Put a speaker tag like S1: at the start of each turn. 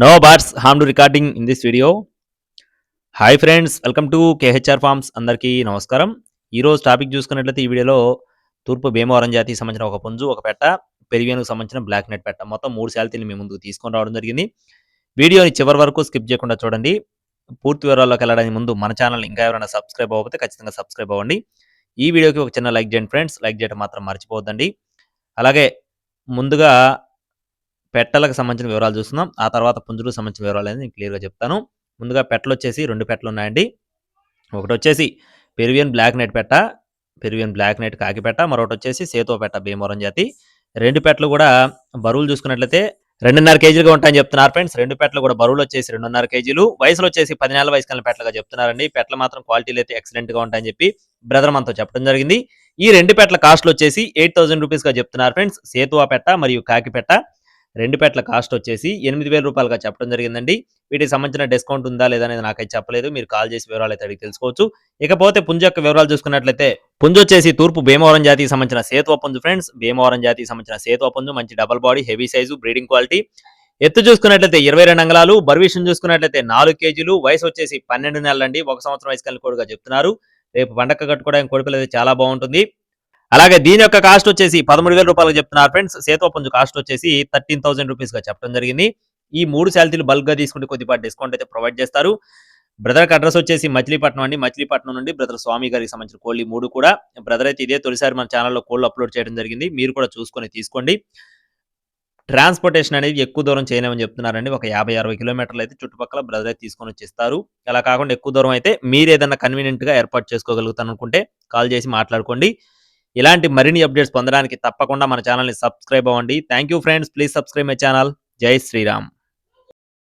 S1: No bars harm to recording in this video hi friends welcome to KHR farms అందరికీ నమస్కారం. ఈరోజు topic చూసుకున్నట్లయితే ఈ వీడియోలో తూర్పు భీమవరం జాతికి సంబంధించిన ఒక పుంజు ఒక పెట్ట పెరివేనుకు సంబంధించిన బ్లాక్ నెట్ పెట్ట. మొత్తం మూడు శాలతీని మీ ముందుకు తీసుకొని రావడం జరిగింది. వీడియోని చివరి వరకు స్కిప్ చేయకుండా చూడండి. పూర్తి వివరాల్లోకి వెళ్ళడానికి ముందు మన ఛానల్ ఇంకా ఎవరైనా సబ్స్క్రైబ్ అవ్వకపోతే ఖచ్చితంగా సబ్స్క్రైబ్ అవ్వండి. ఈ వీడియోకి ఒక చిన్న లైక్ చేయండి ఫ్రెండ్స్ లైక్ చేయడం మాత్రం మర్చిపోవద్దండి. అలాగే ముందుగా పెట్టలకు సంబంధించిన వివరాలు చూస్తున్నాం. ఆ తర్వాత పుంజులకు సంబంధించిన వివరాలు అనేది నేను క్లియర్గా చెప్తాను. ముందుగా పెట్టలు వచ్చేసి రెండు పెట్టలు ఉన్నాయండి. ఒకటి వచ్చేసి పెరువియన్ బ్లాక్ నెట్ పెట్ట పెరువియన్ బ్లాక్ నెట్ కాకి పెట్ట మరొకటి వచ్చేసి సేతో పెట్ట భీమవరం జాతి. రెండు పెట్టలు కూడా బరువులు చూసుకున్నట్లయితే రెండున్నర కేజీలుగా ఉంటాయని చెప్తున్నారు ఫ్రెండ్స్. రెండు పెట్టలు కూడా బరువులు వచ్చేసి రెండున్నర కేజీలు. వయసులో వచ్చేసి పది నెలల వయసు కలిగిన పెట్టలుగా చెప్తున్నారండి. పెట్టలు మాత్రం క్వాలిటీలు అయితే ఎక్సలెంట్గా ఉంటాయని చెప్పి బ్రదర్ మనతో చెప్పడం జరిగింది. ఈ రెండు పెట్టల కాస్ట్లు వచ్చేసి ఎయిట్ థౌసండ్ రూపీస్గా చెప్తున్నారు ఫ్రెండ్స్. సేతువా పెట్ట మరియు కాకి పెట్ట. రెండు పెట్టల కాస్ట్ వచ్చేసి ఎనిమిది వేల రూపాయలుగా చెప్పడం జరిగిందండి. వీటికి సంబంధించిన డిస్కౌంట్ ఉందా లేదా అనేది నాకైతే చెప్పలేదు. మీరు కాల్ చేసి వివరాలు అయితే అడిగి తెలుసుకోవచ్చు. ఇకపోతే పుంజు యొక్క వివరాలు చూసుకున్నట్లయితే పుంజు వచ్చేసి తూర్పు భీమవరం జాతికి సంబంధించిన సేతువ పుంజు ఫ్రెండ్స్ భీమవరం జాతికి సంబంధించిన సేతువ పుంజు మంచి double body heavy size breeding quality ఎత్తు చూసుకున్నట్లయితే ఇరవై రెండు అంగళాలు బర్విషన్ చూసుకున్నట్లయితే నాలుగు కేజీలు వయసు వచ్చేసి పన్నెండు నెలలండి. ఒక సంవత్సరం వయసు కలిగిన కోడిగా చెప్తున్నారు. రేపు పండగ కట్టుకోవడానికి కోడిపిల్ల అయితే చాలా బాగుంటుంది. అలాగే దీని యొక్క కాస్ట్ వచ్చేసి పదమూడు వేల రూపాయలు చెప్తున్నారు ఫ్రెండ్స్ సేతువ కాస్ట్ వచ్చేసి థర్టీన్ థౌసండ్ రూపీస్గా చెప్పడం జరిగింది. ఈ మూడు శాలరీలు బల్క్గా తీసుకుంటే కొద్దిపాటి డిస్కౌంట్ అయితే ప్రొవైడ్ చేస్తారు. బ్రదర్ అడ్రస్ వచ్చేసి మచిలీపట్నం అండి. మచిలీపట్నం నుండి బ్రదర్ స్వామి గారికి సంబంధించిన కోళ్ళు మూడు కూడా. బ్రదర్ అయితే ఇదే తొలిసారి మన ఛానల్లో కోళ్ళు అప్లోడ్ చేయడం జరిగింది. మీరు కూడా చూసుకొని తీసుకోండి. ట్రాన్స్పోర్టేషన్ అనేది ఎక్కువ దూరం చేయలేమని చెప్తున్నారండి. ఒక యాభై అరవై కిలోమీటర్లు అయితే చుట్టుపక్కల బ్రదర్ అయితే తీసుకొని వచ్చేస్తారు. అలా కాకుండా ఎక్కువ దూరం అయితే మీరు ఏదైనా కన్వీనియంట్గా ఏర్పాటు చేసుకోగలుగుతాను అనుకుంటే కాల్ చేసి మాట్లాడుకోండి. ఇలాంటి మరిన్ని అప్డేట్స్ పొందడానికి తప్పకుండా మన ఛానల్ని సబ్స్క్రైబ్ అవ్వండి. Thank you friends please subscribe my channel Jai Shriram.